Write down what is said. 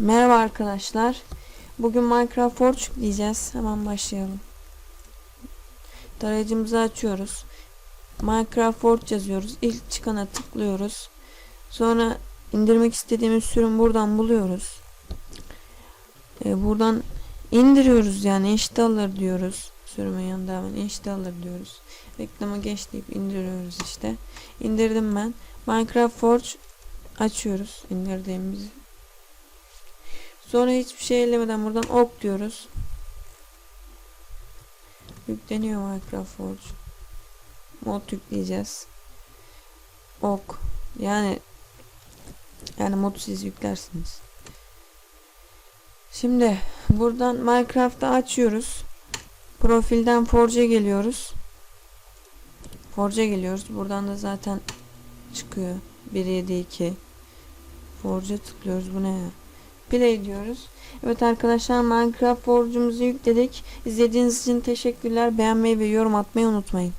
Merhaba arkadaşlar. Bugün Minecraft Forge yükleyeceğiz. Hemen başlayalım. Tarayıcımızı açıyoruz. Minecraft Forge yazıyoruz. İlk çıkana tıklıyoruz. Sonra indirmek istediğimiz sürüm buradan buluyoruz. Ee, buradan indiriyoruz yani installer diyoruz. Sürümün yanında hemen installer diyoruz. Reklama geç deyip indiriyoruz işte. İndirdim ben. Minecraft Forge açıyoruz indirdiğimizi. Sonra hiçbir şey ellemeden buradan ok diyoruz. Yükleniyor Minecraft Forge. Mod yükleyeceğiz. Ok. Yani yani modu siz yüklersiniz. Şimdi buradan Minecraft'ı açıyoruz. Profilden Forge'e geliyoruz. Forge'e geliyoruz. Buradan da zaten çıkıyor. 172 Forge'a tıklıyoruz. Bu ne ya? Play diyoruz. Evet arkadaşlar Minecraft Forge'umuzu yükledik. İzlediğiniz için teşekkürler. Beğenmeyi ve yorum atmayı unutmayın.